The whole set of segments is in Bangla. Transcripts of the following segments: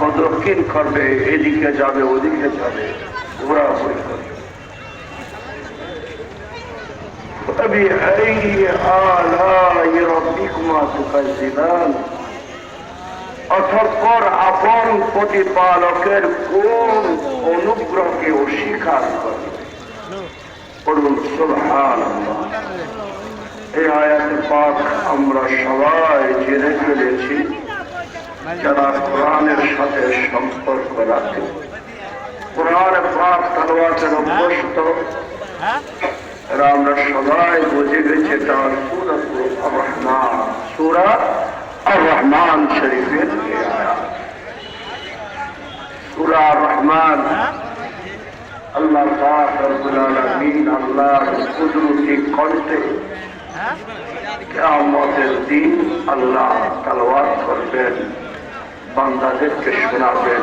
প্রদক্ষিণ করবে এদিকে যাবে ওদিকে যাবে ঘোরাঘুরি করবে فبأي آلاء ربكما تكذبان অতঃপর আপন প্রতিপালকের কোন অনুগ্রহকে অস্বীকার করে পড়ুন সুবহানাল্লাহ এই আয়াত পাক আমরা সবাই জেনে ফেলেছি যারা কোরআনের সাথে সম্পর্ক রাখে কোরআন পাক তালওয়াতের অভ্যস্ত এরা আমরা সবাই বুঝে গেছি এটা সুরা রহমান সুরা আর রহমান শরীফের। সুরা রহমান আল্লাহ পাক রব্বুল আলামিন আল্লাহর কুদরতি কণ্ঠে কিয়ামতের দিন আল্লাহ তালওয়াত করবেন। বান্দাদেরকে শোনাবেন,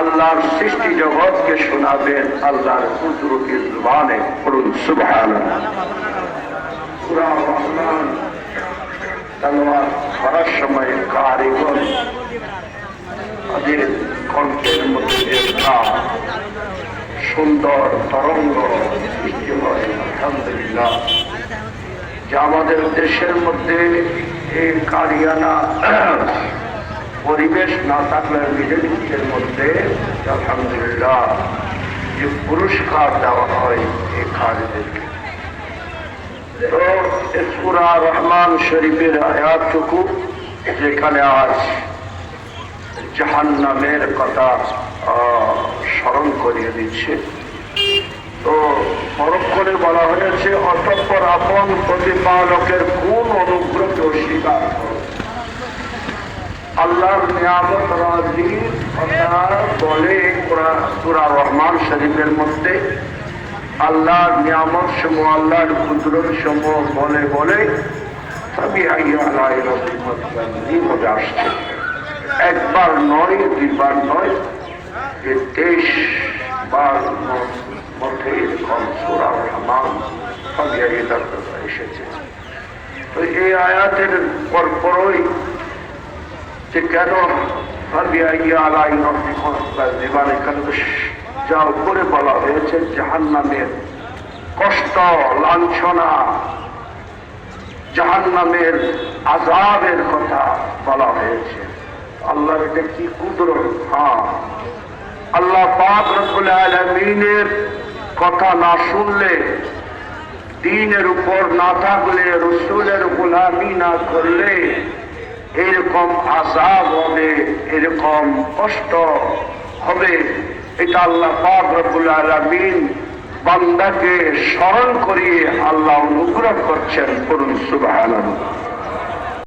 আল্লাহর সৃষ্টি জগৎকে শোনাবেন, আল্লাহর কুদরতি জুবানে তালওয়াত করার সময় মধ্যে সুন্দর আমাদের দেশের মধ্যে এই কারিয়ানা পরিবেশ না থাকলে বিজেপির মধ্যে, আলহামদুলিল্লাহ, যে পুরস্কার দেওয়া হয় এই কারিদেরকে তো সুরা রহমান শরীফের আয়াতটুকু, যেখানে আজ জাহান্নামের কথা স্মরণ করিয়ে দিচ্ছে। তো পরক করে বলা হয়েছে, অতঃপর আপন প্রতিপালকের কোন অনুগ্রহকে অস্বীকার করো। আল্লাহর নিয়ামত রাজির কথা বলে সুরা রহমান শরীফের মধ্যে, আল্লাহর নিয়ামত সমূহ আল্লাহর কুদরত সমূহ বলে বলে সবই আল্লাহ আসছে। একবার নয়, দুইবার নয়, যে তেইশ বার মধ্যে এরকম সুরা রহমান সবই এসেছে। তো এই আয়াতের পরপরই যে কেন যা উপরে বলা হয়েছে জাহান নামের কষ্ট, লাঞ্ছনা জাহান নামের আজাবের কথা বলা হয়েছে। আল্লাহর এটা কি কুদরত? হ্যাঁ। আল্লাহ পাক আলমিনের কথা না শুনলে, দিনের উপর না থাকলে, রসুলের গোলামি না করলে এরকম আজাব হবে, এরকম কষ্ট হবে। এটা আল্লাহ পাক আলামিন বান্দাকে স্মরণ করিয়ে আল্লাহ অনুগ্রহ করছেন। করুন সুবহানাল্লাহ।